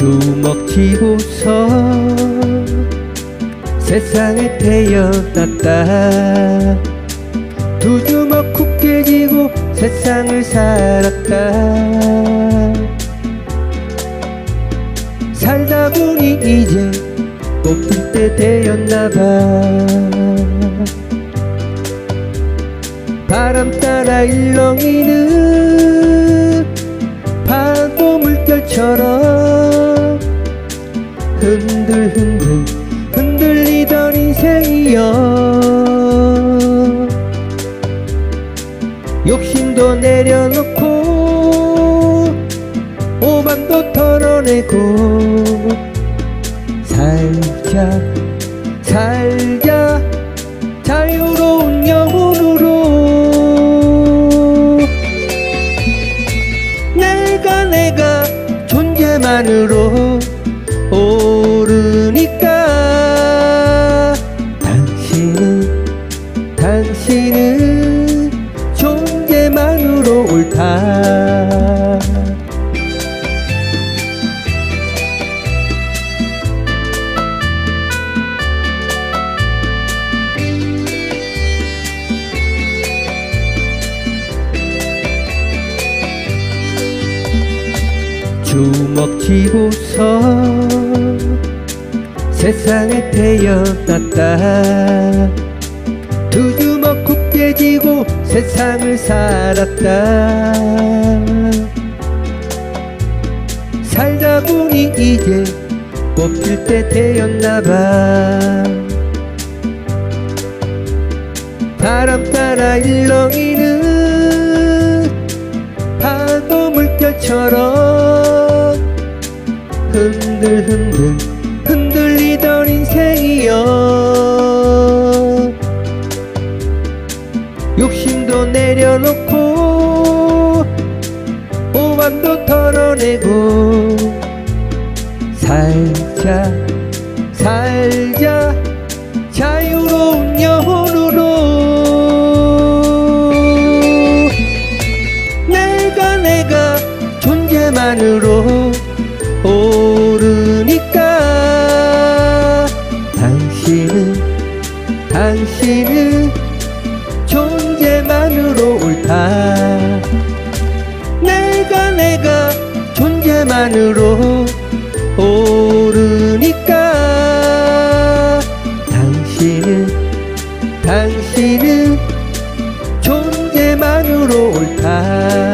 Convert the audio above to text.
주먹 쥐고서 세상에 태어났다. 두 주먹 굳게 쥐고 세상을 살았다. 살다 보니 이제 꽃필 때 되었나봐. 바람 따라 일렁이는 인생이여 욕심도 내려놓고 오만도 털어내고 살자 살자. 자유로운 영혼으로 내가 내가 존재만으로 당신은 존재만으로 옳다. 주먹 쥐고서 세상에 태어났다. 두 쥐고 세상을 살았다. 살다 보니 이제 꽃필 때 되었나봐. 바람 따라 일렁이는 파도 물결처럼 흔들흔들 흔들리던 인생이여 도 내려놓고 오만도 털어내고 살자 살자. 자유로운 영혼으로 내가 내가 존재만으로 오르니까 당신은 당신은 존재 만으로 옳다. 내가 내가 존재만으로 오르니까 당신은 당신은 존재만으로 옳다